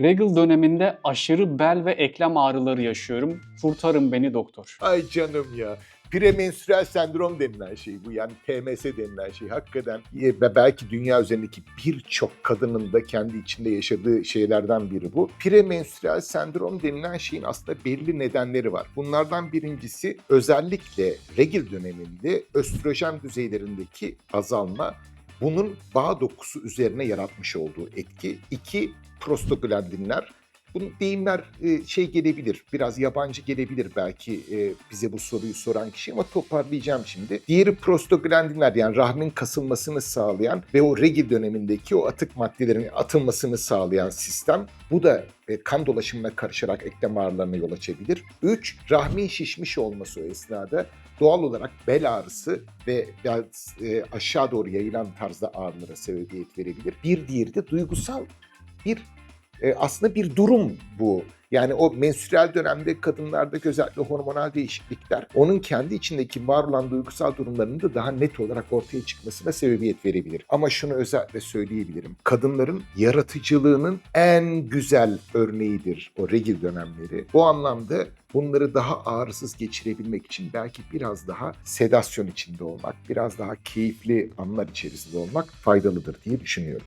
Regal döneminde aşırı bel ve eklem ağrıları yaşıyorum. Kurtarın beni doktor. Ay canım ya. Premenstrüel sendrom denilen şey bu. Yani PMS denilen şey. Hakikaten ve belki dünya üzerindeki birçok kadının da kendi içinde yaşadığı şeylerden biri bu. Premenstrüel sendrom denilen şeyin aslında belli nedenleri var. Bunlardan birincisi özellikle regil döneminde östrojen düzeylerindeki azalma bunun bağ dokusu üzerine yaratmış olduğu etki. İki, prostaglandinler. Bu deyimler e, şey gelebilir, biraz yabancı gelebilir belki e, bize bu soruyu soran kişi ama toparlayacağım şimdi. Diğeri prostaglandinler yani rahmin kasılmasını sağlayan ve o regil dönemindeki o atık maddelerin atılmasını sağlayan sistem. Bu da e, kan dolaşımına karışarak eklem ağrılarına yol açabilir. Üç, rahmin şişmiş olması o esnada doğal olarak bel ağrısı ve biraz e, aşağı doğru yayılan tarzda ağrılara sebebiyet verebilir. Bir diğeri de duygusal bir e, aslında bir durum bu. Yani o menstrüel dönemde kadınlardaki özellikle hormonal değişiklikler onun kendi içindeki var olan duygusal durumlarının da daha net olarak ortaya çıkmasına sebebiyet verebilir. Ama şunu özellikle söyleyebilirim. Kadınların yaratıcılığının en güzel örneğidir o regil dönemleri. Bu anlamda bunları daha ağrısız geçirebilmek için belki biraz daha sedasyon içinde olmak, biraz daha keyifli anlar içerisinde olmak faydalıdır diye düşünüyorum.